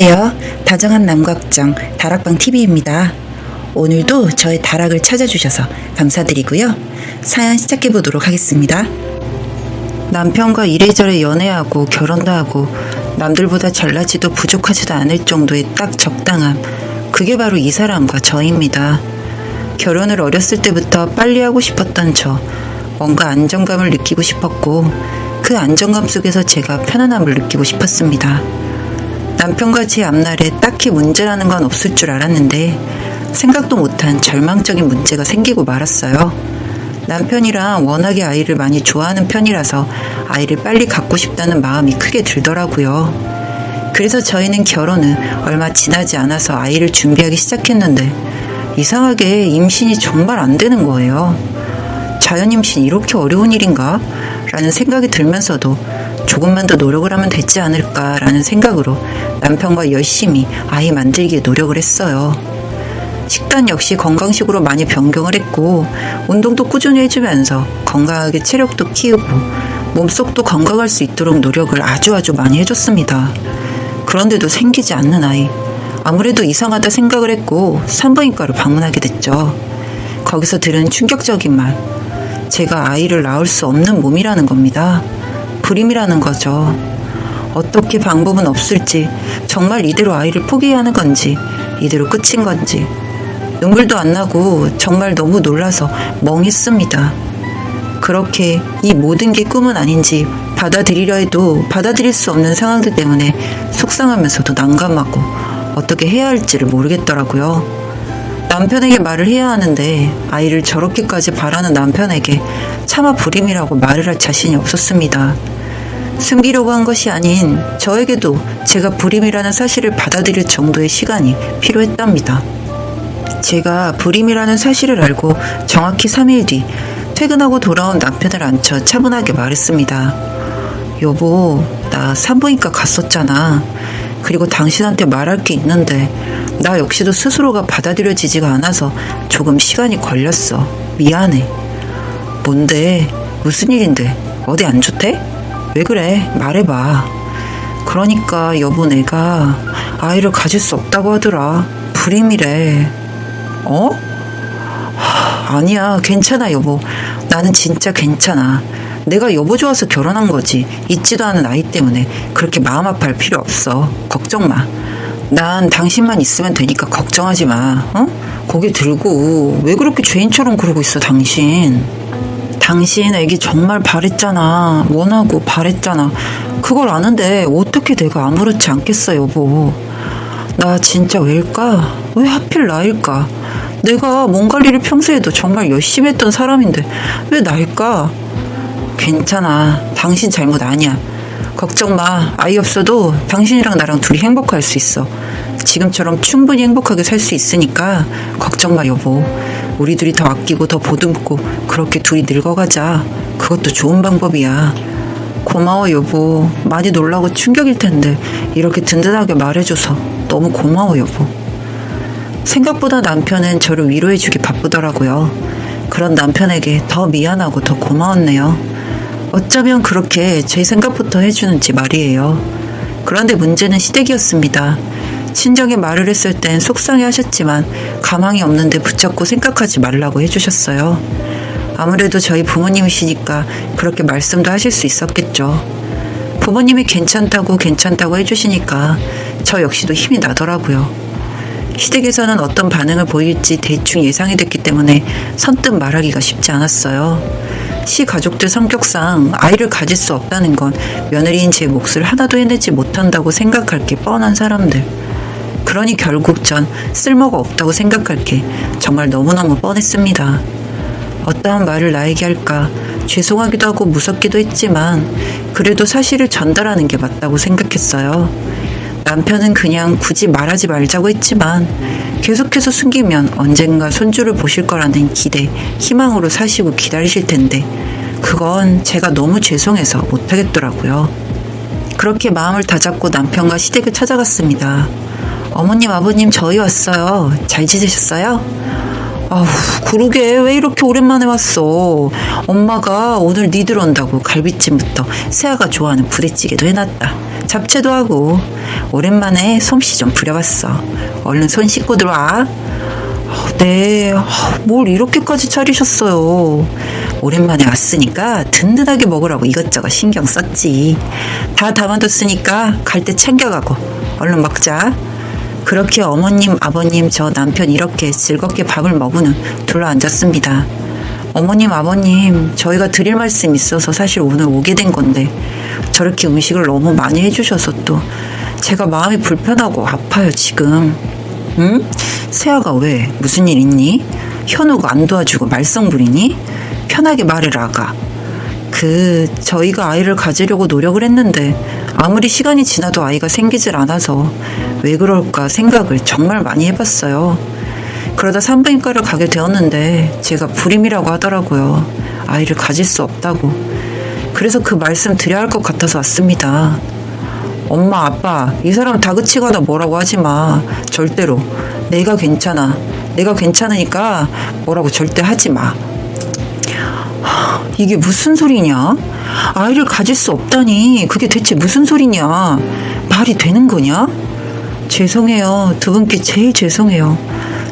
안녕하세요. 다정한 남각정 다락방 TV입니다. 오늘도 저의 다락을 찾아주셔서 감사드리고요. 사연 시작해 보도록 하겠습니다. 남편과 이래저래 연애하고 결혼도 하고 남들보다 잘나지도 부족하지도 않을 정도의 딱 적당함. 그게 바로 이 사람과 저입니다. 결혼을 어렸을 때부터 빨리 하고 싶었던 저. 뭔가 안정감을 느끼고 싶었고 그 안정감 속에서 제가 편안함을 느끼고 싶었습니다. 남편과 제 앞날에 딱히 문제라는 건 없을 줄 알았는데 생각도 못한 절망적인 문제가 생기고 말았어요. 남편이랑 워낙에 아이를 많이 좋아하는 편이라서 아이를 빨리 갖고 싶다는 마음이 크게 들더라고요. 그래서 저희는 결혼은 얼마 지나지 않아서 아이를 준비하기 시작했는데 이상하게 임신이 정말 안 되는 거예요. 자연 임신 이렇게 어려운 일인가? 라는 생각이 들면서도 조금만 더 노력을 하면 되지 않을까라는 생각으로 남편과 열심히 아이 만들기에 노력을 했어요. 식단 역시 건강식으로 많이 변경을 했고 운동도 꾸준히 해주면서 건강하게 체력도 키우고 몸속도 건강할 수 있도록 노력을 아주 아주 많이 해줬습니다. 그런데도 생기지 않는 아이. 아무래도 이상하다 생각을 했고 산부인과를 방문하게 됐죠. 거기서 들은 충격적인 말. 제가 아이를 낳을 수 없는 몸이라는 겁니다. 불임이라는 거죠. 어떻게 방법은 없을지, 정말 이대로 아이를 포기해야 하는 건지, 이대로 끝인 건지. 눈물도 안 나고 정말 너무 놀라서 멍했습니다. 그렇게 이 모든 게 꿈은 아닌지 받아들이려 해도 받아들일 수 없는 상황들 때문에 속상하면서도 난감하고 어떻게 해야 할지를 모르겠더라고요. 남편에게 말을 해야 하는데 아이를 저렇게까지 바라는 남편에게 차마 불임이라고 말을 할 자신이 없었습니다. 숨기려고 한 것이 아닌 저에게도 제가 불임이라는 사실을 받아들일 정도의 시간이 필요했답니다. 제가 불임이라는 사실을 알고 정확히 3일 뒤 퇴근하고 돌아온 남편을 앉혀 차분하게 말했습니다. 여보, 나 산부인과 갔었잖아. 그리고 당신한테 말할 게 있는데 나 역시도 스스로가 받아들여지지가 않아서 조금 시간이 걸렸어. 미안해. 뭔데? 무슨 일인데? 어디 안 좋대? 왜 그래? 말해봐. 그러니까 여보 내가 아이를 가질 수 없다고 하더라. 불임이래. 어? 아니야, 괜찮아, 여보. 나는 진짜 괜찮아. 내가 여보 좋아서 결혼한 거지. 있지도 않은 아이 때문에 그렇게 마음 아파할 필요 없어. 걱정 마. 난 당신만 있으면 되니까 걱정하지 마. 어? 고개 들고 왜 그렇게 죄인처럼 그러고 있어, 당신? 당신 애기 정말 바랬잖아. 원하고 바랬잖아. 그걸 아는데 어떻게 내가 아무렇지 않겠어, 여보. 나 진짜 왜일까? 왜 하필 나일까? 내가 몸 관리를 평소에도 정말 열심히 했던 사람인데 왜 나일까? 괜찮아. 당신 잘못 아니야. 걱정 마. 아이 없어도 당신이랑 나랑 둘이 행복할 수 있어. 지금처럼 충분히 행복하게 살 수 있으니까 걱정 마, 여보. 우리 둘이 더 아끼고 더 보듬고 그렇게 둘이 늙어가자. 그것도 좋은 방법이야. 고마워, 여보. 많이 놀라고 충격일 텐데 이렇게 든든하게 말해줘서 너무 고마워, 여보. 생각보다 남편은 저를 위로해주기 바쁘더라고요. 그런 남편에게 더 미안하고 더 고마웠네요. 어쩌면 그렇게 제 생각부터 해주는지 말이에요. 그런데 문제는 시댁이었습니다. 친정에 말을 했을 땐 속상해 하셨지만 가망이 없는데 붙잡고 생각하지 말라고 해주셨어요. 아무래도 저희 부모님이시니까 그렇게 말씀도 하실 수 있었겠죠. 부모님이 괜찮다고 괜찮다고 해주시니까 저 역시도 힘이 나더라고요. 시댁에서는 어떤 반응을 보일지 대충 예상이 됐기 때문에 선뜻 말하기가 쉽지 않았어요. 시 가족들 성격상 아이를 가질 수 없다는 건 며느리인 제 몫을 하나도 해내지 못한다고 생각할 게 뻔한 사람들. 그러니 결국 전 쓸모가 없다고 생각할 게 정말 너무너무 뻔했습니다. 어떠한 말을 나에게 할까 죄송하기도 하고 무섭기도 했지만 그래도 사실을 전달하는 게 맞다고 생각했어요. 남편은 그냥 굳이 말하지 말자고 했지만 계속해서 숨기면 언젠가 손주를 보실 거라는 기대, 희망으로 사시고 기다리실 텐데 그건 제가 너무 죄송해서 못하겠더라고요. 그렇게 마음을 다잡고 남편과 시댁을 찾아갔습니다. 어머님, 아버님, 저희 왔어요. 잘 지내셨어요? 아우, 그러게 왜 이렇게 오랜만에 왔어? 엄마가 오늘 니들 온다고 갈비찜부터 세아가 좋아하는 부대찌개도 해놨다. 잡채도 하고 오랜만에 솜씨 좀 부려봤어. 얼른 손 씻고 들어와. 아, 네, 아, 뭘 이렇게까지 차리셨어요. 오랜만에 왔으니까 든든하게 먹으라고 이것저것 신경 썼지. 다 담아뒀으니까 갈 때 챙겨가고 얼른 먹자. 그렇게 어머님, 아버님, 저 남편 이렇게 즐겁게 밥을 먹으는 둘러앉았습니다. 어머님, 아버님, 저희가 드릴 말씀 있어서 사실 오늘 오게 된 건데 저렇게 음식을 너무 많이 해주셔서 또 제가 마음이 불편하고 아파요, 지금. 응? 세아가 왜? 무슨 일 있니? 현우가 안 도와주고 말썽 부리니? 편하게 말해라, 아가. 그, 저희가 아이를 가지려고 노력을 했는데, 아무리 시간이 지나도 아이가 생기질 않아서, 왜 그럴까 생각을 정말 많이 해봤어요. 그러다 산부인과를 가게 되었는데, 제가 불임이라고 하더라고요. 아이를 가질 수 없다고. 그래서 그 말씀 드려야 할 것 같아서 왔습니다. 엄마, 아빠, 이 사람 다그치거나 뭐라고 하지 마. 절대로. 내가 괜찮아. 내가 괜찮으니까 뭐라고 절대 하지 마. 하, 이게 무슨 소리냐? 아이를 가질 수 없다니. 그게 대체 무슨 소리냐? 말이 되는 거냐? 죄송해요. 두 분께 제일 죄송해요.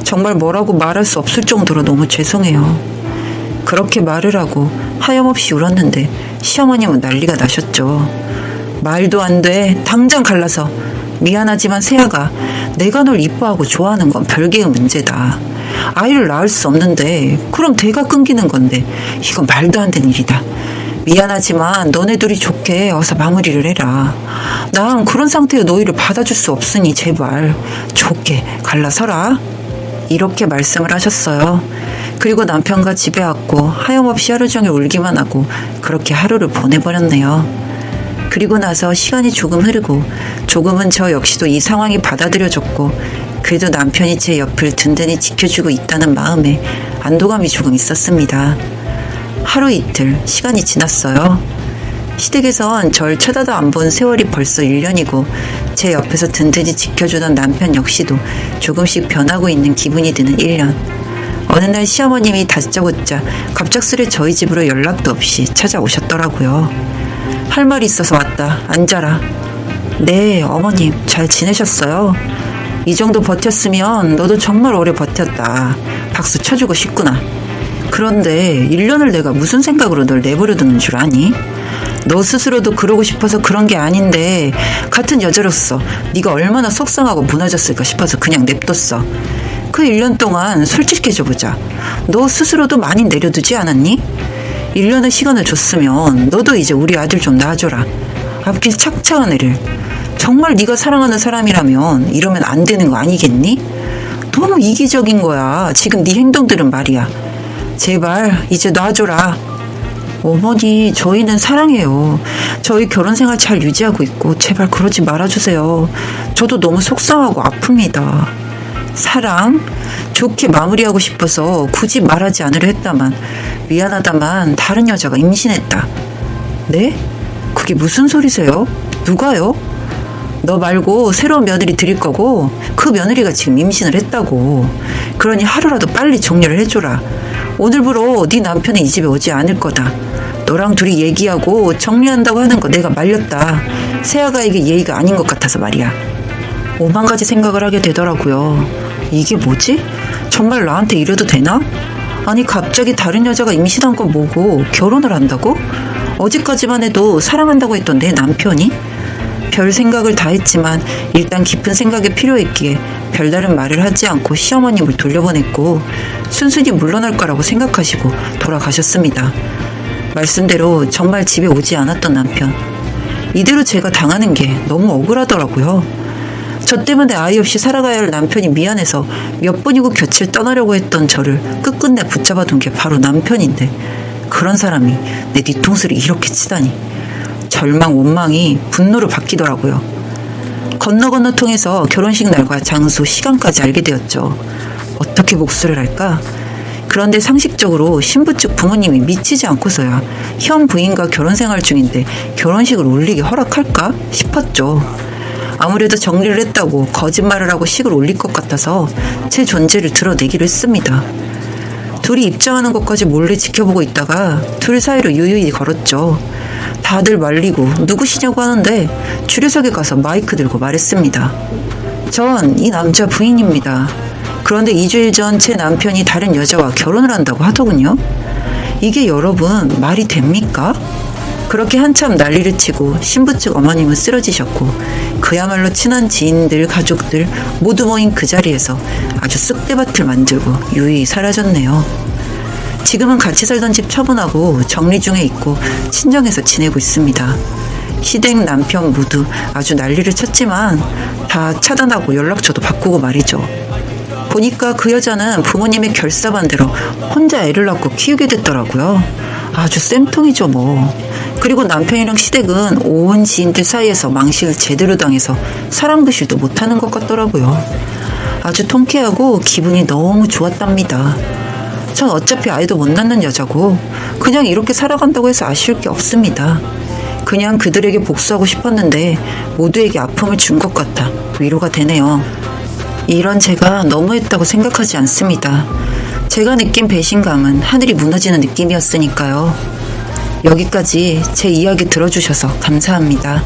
정말 뭐라고 말할 수 없을 정도로 너무 죄송해요. 그렇게 말을 하고 하염없이 울었는데 시어머님은 난리가 나셨죠. 말도 안 돼. 당장 갈라서. 미안하지만 세아가 내가 널 이뻐하고 좋아하는 건 별개의 문제다. 아이를 낳을 수 없는데 그럼 대가 끊기는 건데 이건 말도 안 되는 일이다. 미안하지만 너네 둘이 좋게 어서 마무리를 해라. 난 그런 상태의 너희를 받아줄 수 없으니 제발 좋게 갈라서라. 이렇게 말씀을 하셨어요. 그리고 남편과 집에 왔고 하염없이 하루 종일 울기만 하고 그렇게 하루를 보내버렸네요. 그리고 나서 시간이 조금 흐르고 조금은 저 역시도 이 상황이 받아들여졌고 그래도 남편이 제 옆을 든든히 지켜주고 있다는 마음에 안도감이 조금 있었습니다. 하루 이틀 시간이 지났어요. 시댁에선 절 쳐다도 안 본 세월이 벌써 1년이고 제 옆에서 든든히 지켜주던 남편 역시도 조금씩 변하고 있는 기분이 드는 1년. 어느 날 시어머님이 다짜고짜 갑작스레 저희 집으로 연락도 없이 찾아오셨더라고요. 할 말이 있어서 왔다. 앉아라. 네, 어머님, 잘 지내셨어요? 이 정도 버텼으면 너도 정말 오래 버텼다. 박수 쳐주고 싶구나. 그런데 1년을 내가 무슨 생각으로 널 내버려 두는 줄 아니? 너 스스로도 그러고 싶어서 그런 게 아닌데 같은 여자로서 네가 얼마나 속상하고 무너졌을까 싶어서 그냥 냅뒀어. 그 1년 동안 솔직해져 보자. 너 스스로도 많이 내려두지 않았니? 1년의 시간을 줬으면 너도 이제 우리 아들 좀 낳아줘라. 앞길 착착한 애를. 정말 네가 사랑하는 사람이라면 이러면 안 되는 거 아니겠니? 너무 이기적인 거야. 지금 네 행동들은 말이야. 제발 이제 놔줘라. 어머니, 저희는 사랑해요. 저희 결혼 생활 잘 유지하고 있고 제발 그러지 말아주세요. 저도 너무 속상하고 아픕니다. 사랑? 좋게 마무리하고 싶어서 굳이 말하지 않으려 했다만 미안하다만 다른 여자가 임신했다. 네? 그게 무슨 소리세요? 누가요? 너 말고 새로운 며느리 드릴 거고 그 며느리가 지금 임신을 했다고. 그러니 하루라도 빨리 정리를 해줘라. 오늘부로 네 남편이 이 집에 오지 않을 거다. 너랑 둘이 얘기하고 정리한다고 하는 거 내가 말렸다. 세아가 이게 예의가 아닌 것 같아서 말이야. 오만 가지 생각을 하게 되더라고요. 이게 뭐지? 정말 나한테 이래도 되나? 아니 갑자기 다른 여자가 임신한 건 뭐고 결혼을 한다고? 어제까지만 해도 사랑한다고 했던 내 남편이? 별 생각을 다 했지만 일단 깊은 생각이 필요했기에 별다른 말을 하지 않고 시어머님을 돌려보냈고 순순히 물러날 거라고 생각하시고 돌아가셨습니다. 말씀대로 정말 집에 오지 않았던 남편. 이대로 제가 당하는 게 너무 억울하더라고요. 저 때문에 아이 없이 살아가야 할 남편이 미안해서 몇 번이고 곁을 떠나려고 했던 저를 끝끝내 붙잡아둔 게 바로 남편인데 그런 사람이 내 뒤통수를 이렇게 치다니 절망 원망이 분노로 바뀌더라고요. 건너 건너 통해서 결혼식 날과 장소 시간까지 알게 되었죠. 어떻게 복수를 할까? 그런데 상식적으로 신부 측 부모님이 미치지 않고서야 현 부인과 결혼 생활 중인데 결혼식을 올리기 허락할까 싶었죠. 아무래도 정리를 했다고 거짓말을 하고 식을 올릴 것 같아서 제 존재를 드러내기로 했습니다. 둘이 입장하는 것까지 몰래 지켜보고 있다가 둘 사이로 유유히 걸었죠. 다들 말리고 누구시냐고 하는데 주류석에 가서 마이크 들고 말했습니다. 전 이 남자 부인입니다. 그런데 2주일 전 제 남편이 다른 여자와 결혼을 한다고 하더군요. 이게 여러분 말이 됩니까? 그렇게 한참 난리를 치고 신부 측 어머님은 쓰러지셨고 그야말로 친한 지인들 가족들 모두 모인 그 자리에서 아주 쑥대밭을 만들고 유유히 사라졌네요. 지금은 같이 살던 집 처분하고 정리 중에 있고 친정에서 지내고 있습니다. 시댁 남편 모두 아주 난리를 쳤지만 다 차단하고 연락처도 바꾸고 말이죠. 보니까 그 여자는 부모님의 결사반대로 혼자 애를 낳고 키우게 됐더라고요. 아주 쌤통이죠 뭐. 그리고 남편이랑 시댁은 온 지인들 사이에서 망신을 제대로 당해서 사랑부실도 못하는 것 같더라고요. 아주 통쾌하고 기분이 너무 좋았답니다. 전 어차피 아이도 못 낳는 여자고 그냥 이렇게 살아간다고 해서 아쉬울 게 없습니다. 그냥 그들에게 복수하고 싶었는데 모두에게 아픔을 준 것 같아 위로가 되네요. 이런 제가 너무했다고 생각하지 않습니다. 제가 느낀 배신감은 하늘이 무너지는 느낌이었으니까요. 여기까지 제 이야기 들어주셔서 감사합니다.